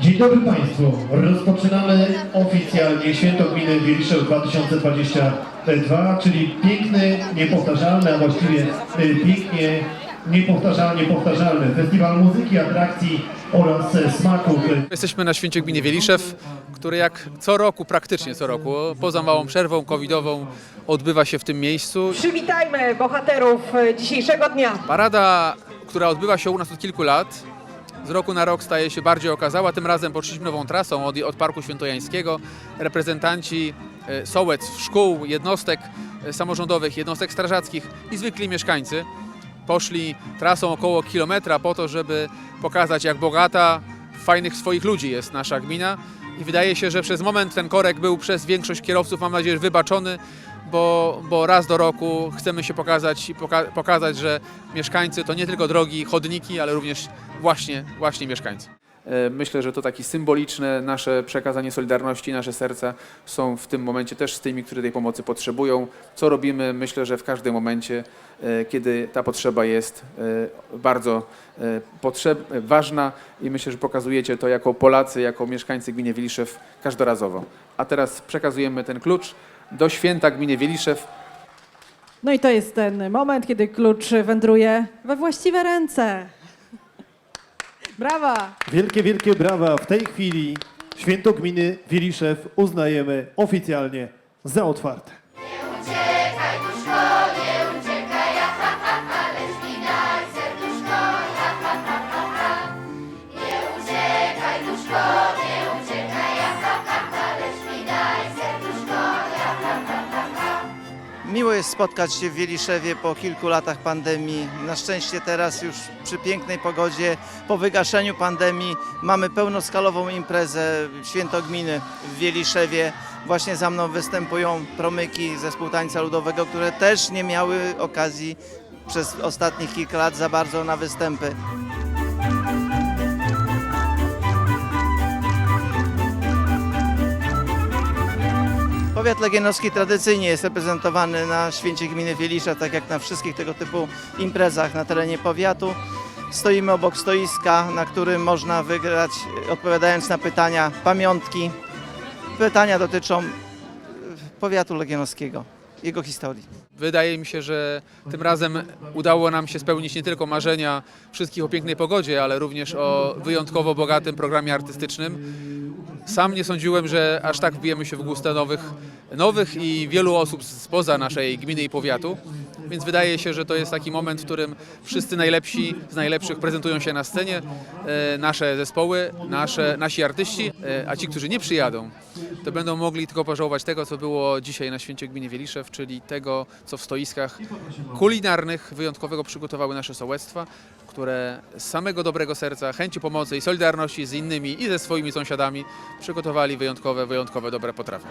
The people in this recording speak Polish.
Dzień dobry Państwu. Rozpoczynamy oficjalnie Święto Gminy Wieliszew 2022, czyli piękny, niepowtarzalny, a właściwie y, pięknie, niepowtarzalnie powtarzalny festiwal muzyki, atrakcji oraz e, smaków. Jesteśmy na święcie gminy Wieliszew, który jak co roku, praktycznie co roku, poza małą przerwą covidową, odbywa się w tym miejscu. Przywitajmy bohaterów e, dzisiejszego dnia. Parada, która odbywa się u nas od kilku lat, z roku na rok staje się bardziej okazała. Tym razem poszliśmy nową trasą od, od Parku Świętojańskiego. Reprezentanci e, sołec, szkół, jednostek e, samorządowych, jednostek strażackich i zwykli mieszkańcy poszli trasą około kilometra po to, żeby pokazać jak bogata, fajnych swoich ludzi jest nasza gmina. I wydaje się, że przez moment ten korek był przez większość kierowców, mam nadzieję, wybaczony, bo, bo raz do roku chcemy się pokazać i poka pokazać, że mieszkańcy to nie tylko drogi, chodniki, ale również właśnie, właśnie mieszkańcy. E, Myślę, że to takie symboliczne nasze przekazanie solidarności, nasze serca są w tym momencie też z tymi, którzy tej pomocy potrzebują. Co robimy? Myślę, że w każdym momencie, e, kiedy ta potrzeba jest e, bardzo potrzeb, ważna i myślę, że pokazujecie to jako Polacy, jako mieszkańcy gminy Wieliszew każdorazowo. A teraz przekazujemy ten klucz do święta gminy Wieliszew. No i to jest ten moment, kiedy klucz wędruje we właściwe ręce. Brawa! Wielkie, wielkie brawa. W tej chwili Święto Gminy Wieliszew uznajemy oficjalnie za otwarte. Miło jest spotkać się w Wieliszewie po kilku latach pandemii. Na szczęście teraz już przy pięknej pogodzie, po wygaszeniu pandemii mamy pełnoskalową imprezę Święto Gminy w Wieliszewie. Właśnie za mną występują promyki zespół tańca ludowego, które też nie miały okazji przez ostatnich kilka lat za bardzo na występy. Powiat Legienowski tradycyjnie jest reprezentowany na święcie gminy Wielisza, tak jak na wszystkich tego typu imprezach na terenie powiatu. Stoimy obok stoiska, na którym można wygrać, odpowiadając na pytania, pamiątki. Pytania dotyczą e, powiatu legionowskiego, jego historii. Wydaje mi się, że tym razem udało nam się spełnić nie tylko marzenia wszystkich o pięknej pogodzie, ale również o wyjątkowo bogatym programie artystycznym. Sam nie sądziłem, że aż tak wbijemy się w gusta nowych, nowych i wielu osób spoza naszej gminy i powiatu. Więc wydaje się, że to jest taki moment, w którym wszyscy najlepsi z najlepszych prezentują się na scenie. E, nasze zespoły, nasze, nasi artyści, e, a ci, którzy nie przyjadą, to będą mogli tylko pożałować tego, co było dzisiaj na święcie gminy Wieliszew, czyli tego, co w stoiskach kulinarnych wyjątkowego przygotowały nasze sołectwa, które z samego dobrego serca, chęci pomocy i solidarności z innymi i ze swoimi sąsiadami przygotowali wyjątkowe, wyjątkowe dobre potrawy.